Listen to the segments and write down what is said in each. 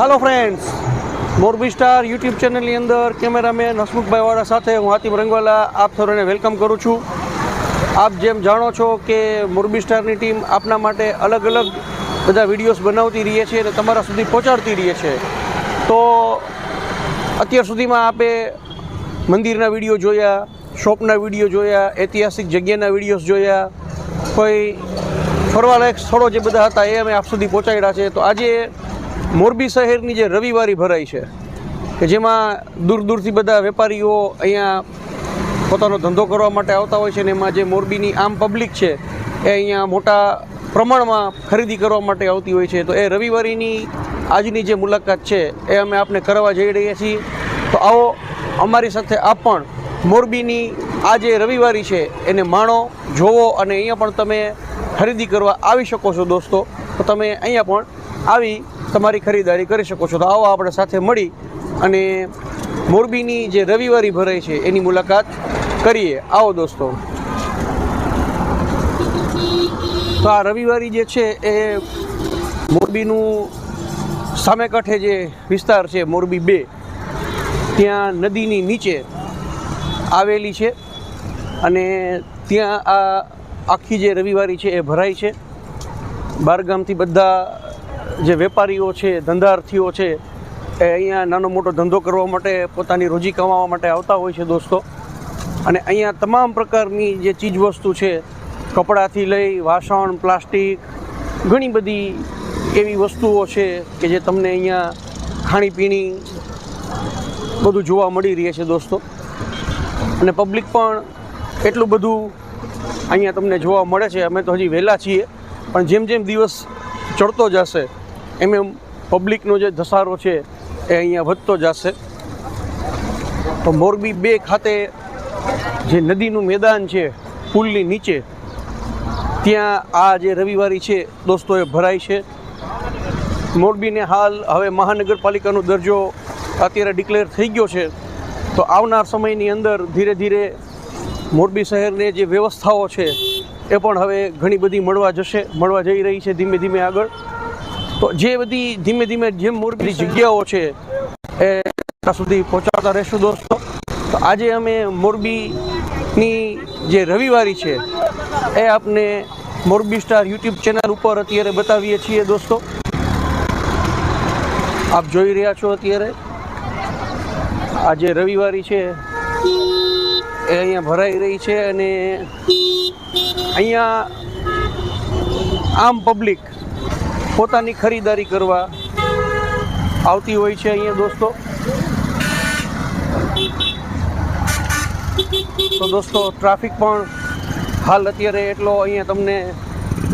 Hello friends Morbi star YouTube ચેનલની અંદર cameraman Hasmukhbhai વાળા સાથે હું હાતિમ રંગવાલા. આપ સૌને વેલકમ કરું છું. આપ જેમ જાણો છો કે મોરબી સ્ટારની ટીમ આપના માટે અલગ અલગ બધા વિડીયોઝ બનાવતી રહીએ છીએ અને તમારા સુધી પહોંચાડતી રહીએ છે તો અત્યાર સુધીમાં આપે મંદિરના વીડિયો જોયા, શોપના વીડિયો જોયા, ઐતિહાસિક જગ્યાના વિડીયોઝ જોયા. કોઈ ફરવાલાયક સ્થળો જે બધા હતા એ અમે આપ સુધી પહોંચાડ્યા છે. તો આજે મોરબી શહેરની જે રવિવારી ભરાઈ છે, કે જેમાં દૂર દૂરથી બધા વેપારીઓ અહીંયા પોતાનો ધંધો કરવા માટે આવતા હોય છે ને એમાં જે મોરબીની આમ પબ્લિક છે, એ અહીંયા મોટા પ્રમાણમાં ખરીદી કરવા માટે આવતી હોય છે. તો એ રવિવારીની આજની જે મુલાકાત છે, એ અમે આપને કરવા જઈ રહ્યા છીએ. તો આવો અમારી સાથે આપ પણ મોરબીની આ જે રવિવારી છે, એને માણો, જોવો અને અહીંયા પણ તમે ખરીદી કરવા આવી શકો છો દોસ્તો. તો તમે અહીંયા પણ આવી તમારી ખરીદારી કરી શકો છો. તો આવો આપણે સાથે મળી અને મોરબીની જે રવિવારી ભરાઈ છે એની મુલાકાત કરીએ. આવો દોસ્તો. તો આ રવિવારી જે છે એ મોરબીનું સામે કાંઠે જે વિસ્તાર છે મોરબી બે, ત્યાં નદીની નીચે આવેલી છે અને ત્યાં આ આખી જે રવિવારી છે એ ભરાય છે. બહારગામથી બધા જે વેપારીઓ છે, ધંધાર્થીઓ છે, એ અહીંયા નાનો મોટો ધંધો કરવા માટે પોતાની રોજી કમાવા માટે આવતા હોય છે દોસ્તો. અને અહીંયા તમામ પ્રકારની જે ચીજ વસ્તુ છે, કપડાથી લઈ વાસણ, પ્લાસ્ટિક, ઘણી બધી એવી વસ્તુઓ છે કે જે તમને અહીંયા ખાણીપીણી બધું જોવા મળી રહે છે દોસ્તો. અને પબ્લિક પણ એટલું બધું અહીંયા તમને જોવા મળે છે. અમે તો હજી વહેલા છીએ, પણ જેમ જેમ દિવસ ચડતો જશે એમ એમ પબ્લિકનો જે ધસારો છે એ અહીંયા વધતો જશે. તો મોરબી બે ખાતે જે નદીનું મેદાન છે, પુલની નીચે, ત્યાં આ જે રવિવારી છે, દોસ્તો, એ ભરાય છે. મોરબીને હાલ હવે મહાનગરપાલિકાનો દરજ્જો અત્યારે ડિક્લેર થઈ ગયો છે. તો આવનાર સમયની અંદર ધીરે ધીરે મોરબી શહેરને જે વ્યવસ્થાઓ છે, એ પણ હવે ઘણી બધી મળવા જશે, મળવા જઈ રહી છે ધીમે ધીમે આગળ. તો જે બધી ધીમે ધીમે જેમ મોરબી જગ્યાઓ છે, એ સુધી પહોંચાડતા રહેશું દોસ્તો. તો આજે અમે મોરબીની જે રવિવારી છે, એ આપને મોરબી સ્ટાર યુટ્યુબ ચેનલ ઉપર અત્યારે બતાવીએ છીએ દોસ્તો. આપ જોઈ રહ્યા છો અત્યારે. આ જે રવિવારી છે, એ અહીંયા ભરાઈ રહી છે અને અહીંયા આમ પબ્લિક પોતાની ખરીદારી કરવા આવતી હોય છે અહીંયા દોસ્તો. તો દોસ્તો, ટ્રાફિક પણ હાલ અત્યારે એટલો અહીંયા તમને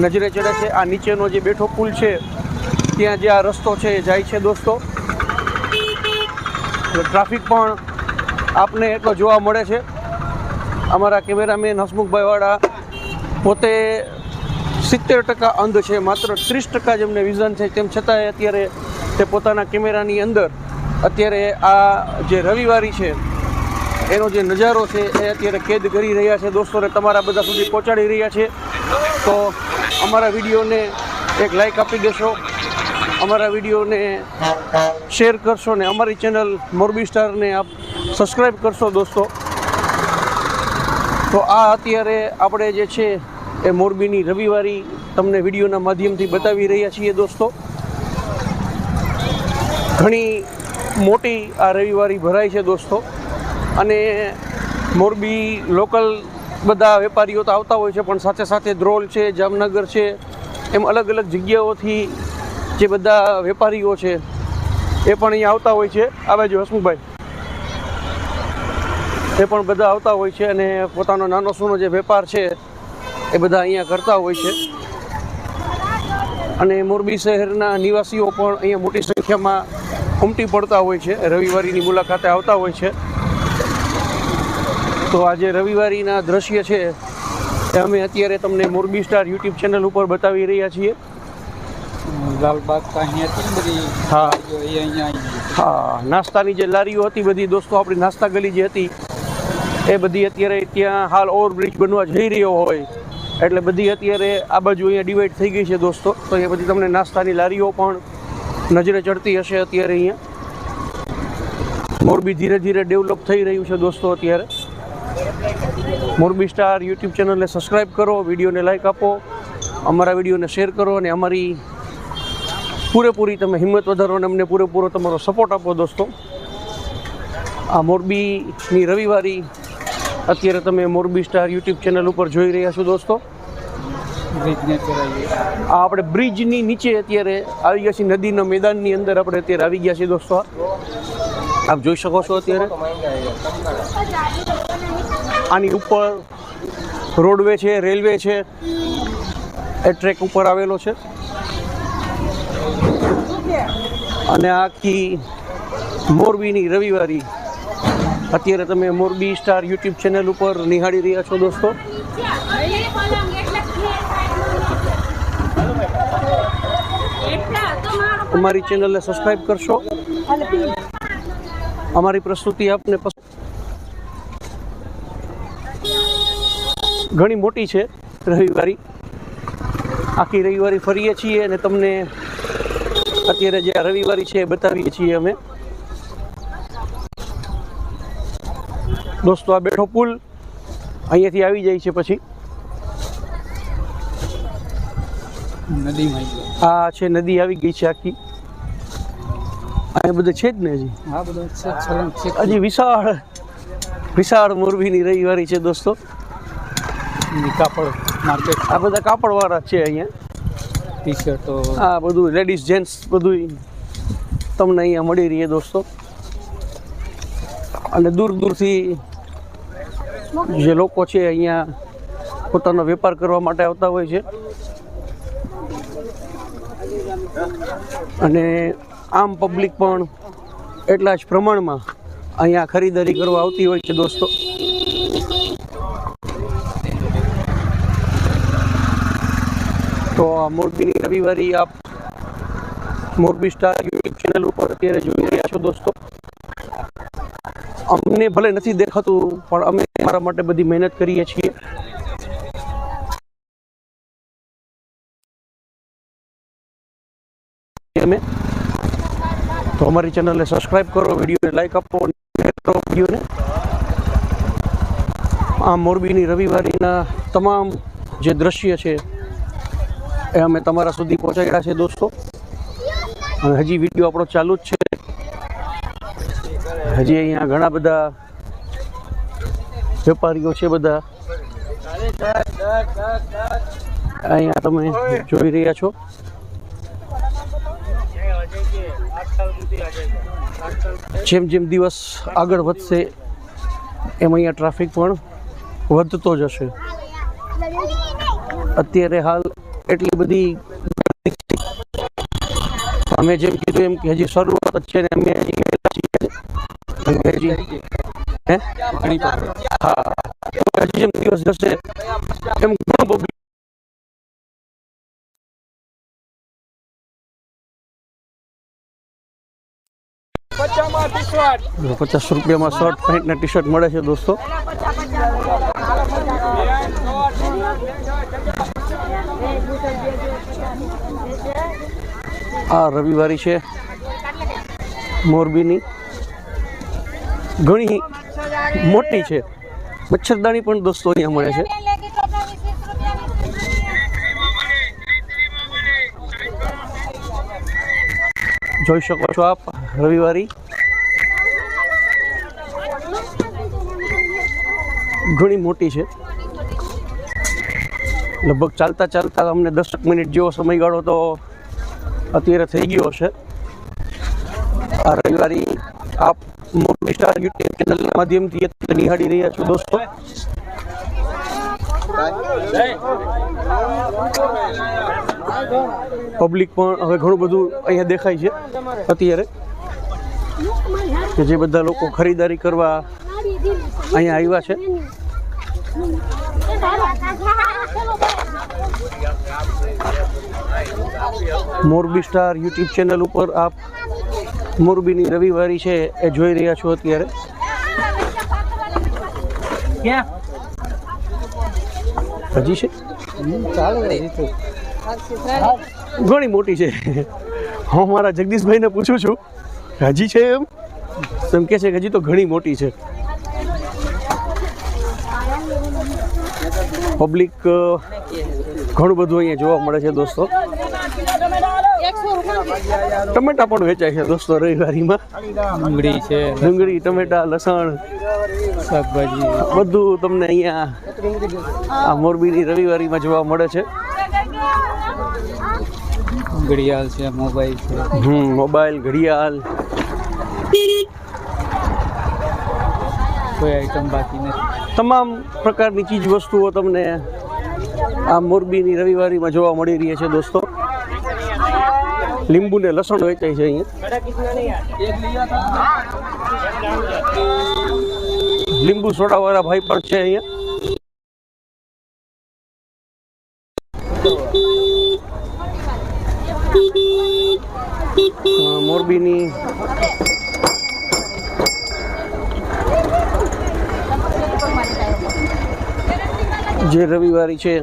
નજરે ચડે છે. આ નીચેનો જે બેઠો પુલ છે, ત્યાં જે આ રસ્તો છે એ જાય છે દોસ્તો. ટ્રાફિક પણ આપને એટલો જોવા મળે છે. અમારા કેમેરામેન હસમુખભાઈવાળા પોતે સિત્તેર ટકા અંધ છે, માત્ર ત્રીસ ટકા જેમને વિઝન છે તેમ છતાંય અત્યારે તે પોતાના કેમેરાની અંદર અત્યારે આ જે રવિવારી છે, એનો જે નજારો છે એ અત્યારે કેદ કરી રહ્યા છે. દોસ્તોને તમારા બધા સુધી પહોંચાડી રહ્યા છે. તો અમારા વિડીયોને એક લાઈક આપી દેશો. અમારા વિડીયોને શેર કરશો ને અમારી ચેનલ મોરબી સ્ટારને આપ સબસ્ક્રાઈબ કરશો દોસ્તો. તો આ અત્યારે આપણે જે છે એ મોરબીની રવિવારી તમને વિડીયોના માધ્યમથી બતાવી રહ્યા છીએ દોસ્તો. ઘણી મોટી આ રવિવારી ભરાય છે દોસ્તો. અને મોરબી લોકલ બધા વેપારીઓ તો આવતા હોય છે, પણ સાથે સાથે ધ્રોલ છે, જામનગર છે, એમ અલગ અલગ જગ્યાઓથી જે બધા વેપારીઓ છે, એ પણ અહીંયા આવતા હોય છે. આ બાજુ હસમુખભાઈ. એ પણ બધા આવતા હોય છે અને પોતાનો નાનો સૂનો જે વેપાર છે એ બધા અહીંયા કરતા હોય છે. અને મોરબી શહેરના નિવાસીઓ પણ અહીંયા મોટી સંખ્યામાં ઉમટી પડતા હોય છે. રવિવારીની મુલાકાતે આવતા હોય છે. તો આજે રવિવારીના દ્રશ્ય છે એ અમે અત્યારે તમને મોરબી સ્ટાર યુટ્યુબ ચેનલ ઉપર બતાવી રહ્યા છીએ. લાલબાગ બધી હા. અહીંયા હા નાસ્તાની જે લારીઓ હતી બધી દોસ્તો આપણી નાસ્તા ગલી જે હતી એ બધી અત્યારે ત્યાં હાલ ઓવરબ્રિજ બનવા જઈ રહ્યો હોય. એટલે બધી અત્યારે આ બાજુ અહીંયા ડિવાઈડ થઈ ગઈ છે દોસ્તો. તો અહીંયા બધી તમને નાસ્તાની લારીઓ પણ નજરે ચડતી હશે અત્યારે અહીંયા. મોરબી ધીરે ધીરે ડેવલપ થઈ રહ્યું છે દોસ્તો અત્યારે. મોરબી સ્ટાર યુટ્યુબ ચેનલને સબસ્ક્રાઈબ કરો, વિડીયોને લાઈક આપો, અમારા વિડીયોને શેર કરો અને અમારી પૂરેપૂરી તમે હિંમત વધારો અને અમને પૂરેપૂરો તમારો સપોર્ટ આપો દોસ્તો. આ મોરબીની રવિવારી અત્યારે તમે મોરબી સ્ટાર યુટ્યુબ ચેનલ ઉપર જોઈ રહ્યા છો દોસ્તો. આ આપણે બ્રિજની નીચે અત્યારે આવી ગયા છીએ નદીના મેદાનની અંદર આપણે અત્યારે આવી ગયા છીએ દોસ્તો. આપ જોઈ શકો છો અત્યારે. આની ઉપર રોડવે છે રેલવે છે. એ ટ્રેક ઉપર આવેલો છે. અને આખી મોરબીની રવિવારી અત્યારે તમે મોરબી સ્ટાર યુટ્યુબ ચેનલ ઉપર નિહાળી રહ્યા છો દોસ્તો. અમારી ચેનલને સબસ્ક્રાઈબ કરશો. અમારી પ્રસ્તુતિ આપને ઘણી મોટી છે રવિવારી. આખી રવિવારી ફરીએ છીએ અને તમને અત્યારે જે રવિવારી છે એ બતાવીએ છીએ અમે. દોસ્તો આ બેઠો પુલ અહીંયાથી આવી જાય છે પછી. આ છે નદી આવી ગઈ છે આખી. અહીંયા બધું છે જ ને હજી? હજી વિશાળ વિશાળ મોરબીની રવિવારી છે દોસ્તો. કાપડ માર્કેટ. આ બધા કાપડવાળા છે અહીંયા. ટી શર્ટો આ બધું લેડીઝ જેન્ટ્સ બધું તમને અહીંયા મળી રહીએ દોસ્તો. અને દૂર દૂરથી જે લોકો છે અહીંયા પોતાનો વેપાર કરવા માટે આવતા હોય છે. અને આમ પબ્લિક પણ એટલા જ પ્રમાણમાં અહીંયા ખરીદારી કરવા આવતી હોય છે દોસ્તો. તો આ મોરબીની રવિવારી આપ મોરબી સ્ટાર યુટ્યુબ ચેનલ ઉપર અત્યારે જોઈ રહ્યા છો દોસ્તો. અમને ભલે નથી દેખાતું, પણ અમે અમારા માટે બધી મહેનત કરીએ છીએ. અમે. તો અમારી ચેનલને સબસ્ક્રાઈબ કરો, વિડીયોને લાઈક આપો કરો વિડીયોને. આ મોરબીની રવિવારીના તમામ જે દ્રશ્ય છે, એ અમે તમારા સુધી પહોંચાડ્યા છે દોસ્તો. અને હજી વીડિયો આપણો ચાલુ જ છે. હજી અહીંયા ઘણા બધા વેપારીઓ છે બધા. અહીંયા તમે જોઈ રહ્યા છો. જેમ જેમ દિવસ આગળ વધશે, એમ અહીંયા ટ્રાફિક પણ વધતો જશે. અત્યારે હાલ એટલી બધી અમે જેમ કીધું એમ કે હજી શરૂઆત છે ને અમે. અમે હજી હે? હા. તો હજી જેમ દિવસ જશે એમ ઘણું પચાસ રૂપિયામાં શર્ટ પેન્ટ ને ટી શર્ટ મળે છે દોસ્તો. આ રવિવારી છે મોરબીની. ઘણી મોટી છે. મચ્છરદાની પણ દોસ્તો અહીંયા મળે છે. જોઈ શકો છો આપ રવિવારી. ઘણી મોટી છે. લગભગ ચાલતા ચાલતા અમને દસક મિનિટ જેવો સમયગાળો તો અત્યારે થઈ ગયો છે. આ રવિવારી આપ મોરબી સ્ટાર યુટ્યુબ ચેનલના માધ્યમથી અત્યારે નિહાળી રહ્યા છો દોસ્તો પબ્લિક પણ હવે ઘણું બધું અહીંયા દેખાય છે. અત્યારે કે જે બધા લોકો ખરીદારી કરવા અહીંયા આવ્યા છે. મોરબી સ્ટાર યુટ્યુબ ચેનલ ઉપર આપ મોરબીની રવિવારી છે એ જોઈ રહ્યા છો અત્યારે. હજી છે? ઘણી મોટી છે. હું મારા જગદીશભાઈને પૂછું છું, હજી છે એમ? એમ કહે છે કે હજી તો ઘણી મોટી છે. પબ્લિક ઘણું બધું અહીંયા જોવા મળે છે દોસ્તો. ટમેટા પણ વેચાય છે દોસ્તો રવિવારીમાં. ડુંગળી છે ડુંગળી ટમેટા લસણ. શાકભાજી. બધું તમને અહીંયા આ મોરબીની રવિવારીમાં જોવા મળે છે. ઘડિયાળ છે મોબાઈલ છે. હમ મોબાઈલ ઘડિયાળ. કોઈ આઈટમ બાકી નથી. તમામ પ્રકારની ચીજ વસ્તુઓ તમને આ મોરબીની રવિવારીમાં જોવા મળી રહી છે દોસ્તો. લીંબુ ને લસણ વેચાય છે અહીંયા. લીંબુ સોડાવાળા ભાઈ પણ છે અહીંયા. મોરબીની જે રવિવારી છે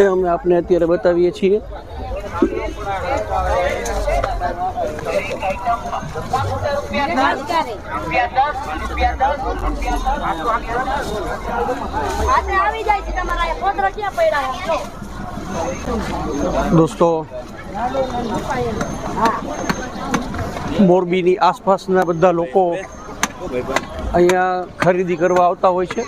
એ અમે આપને અત્યારે બતાવીએ છીએ. દોસ્તો મોરબીની આસપાસના બધા લોકો અહીંયા ખરીદી કરવા આવતા હોય છે.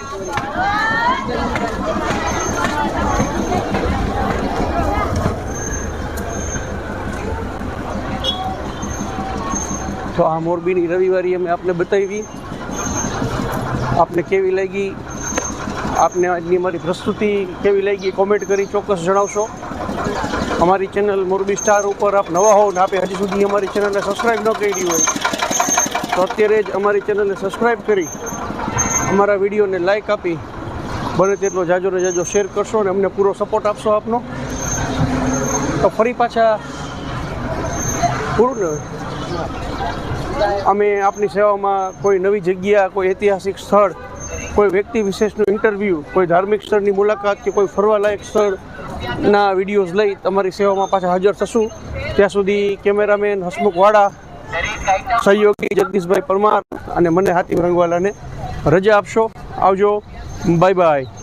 તો આ મોરબીની રવિવારી અમે આપને બતાવી. આપને કેવી લાગી? આપને આજની અમારી પ્રસ્તુતિ કેવી લાગી? કોમેન્ટ કરી ચોક્કસ જણાવશો. અમારી ચેનલ મોરબી સ્ટાર ઉપર આપ નવા હોવ ને આપે હજી સુધી અમારી ચેનલને સબસ્ક્રાઈબ ન કરી હોય, તો અત્યારે જ અમારી ચેનલને સબસ્ક્રાઈબ કરી, અમારા વિડીયોને લાઈક આપી, બને તેટલો જાજો ને જાજો શેર કરશો અને અમને પૂરો સપોર્ટ આપશો આપનો. તો ફરી પાછા પૂરું ને અમે આપની સેવામાં કોઈ નવી જગ્યા, કોઈ ઐતિહાસિક સ્થળ, કોઈ વ્યક્તિ વિશેષનું ઇન્ટરવ્યૂ કોઈ ધાર્મિક સ્થળની મુલાકાત કે કોઈ ફરવાલાયક સ્થળના વિડીયોઝ લઈ તમારી સેવામાં પાછા હાજર થશું. ત્યાં સુધી કેમેરામેન હસમુખ વાડા, સહયોગી જગદીશભાઈ પરમાર અને મને હાથી રંગવાલાને રજા આપશો. આવજો. Bye bye.